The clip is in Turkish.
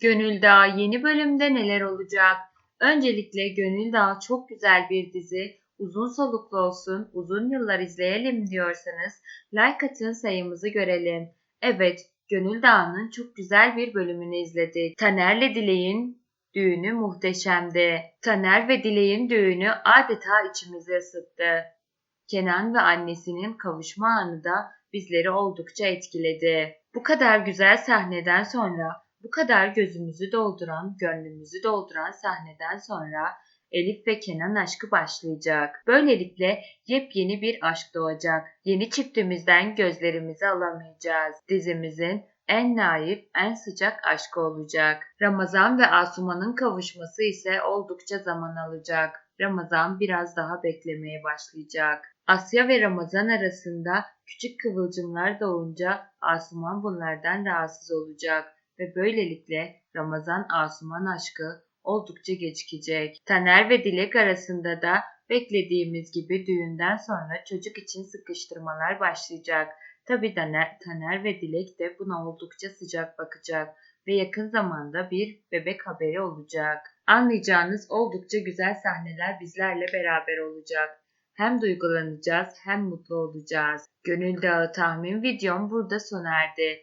Gönül Dağı yeni bölümde neler olacak? Öncelikle Gönül Dağı çok güzel bir dizi. Uzun soluklu olsun, uzun yıllar izleyelim diyorsanız like atın sayımızı görelim. Evet, Gönül Dağı'nın çok güzel bir bölümünü izledik. Taner'le Dilek'in düğünü muhteşemdi. Taner ve Dilek'in düğünü adeta içimizi ısıttı. Kenan ve annesinin kavuşma anı da bizleri oldukça etkiledi. Bu kadar güzel sahneden sonra, bu kadar gözümüzü dolduran, gönlümüzü dolduran sahneden sonra Elif ve Kenan aşkı başlayacak. Böylelikle yepyeni bir aşk doğacak. Yeni çiftimizden gözlerimizi alamayacağız. Dizimizin en naif, en sıcak aşkı olacak. Ramazan ve Asuman'ın kavuşması ise oldukça zaman alacak. Ramazan biraz daha beklemeye başlayacak. Asya ve Ramazan arasında küçük kıvılcımlar doğunca Asuman bunlardan rahatsız olacak ve böylelikle Ramazan Asuman aşkı oldukça gecikecek. Taner ve Dilek arasında da beklediğimiz gibi düğünden sonra çocuk için sıkıştırmalar başlayacak. Tabi Taner, Taner ve Dilek de buna oldukça sıcak bakacak ve yakın zamanda bir bebek haberi olacak. Anlayacağınız oldukça güzel sahneler bizlerle beraber olacak. Hem duygulanacağız hem mutlu olacağız. Gönül Dağı tahmin videom burada sona erdi.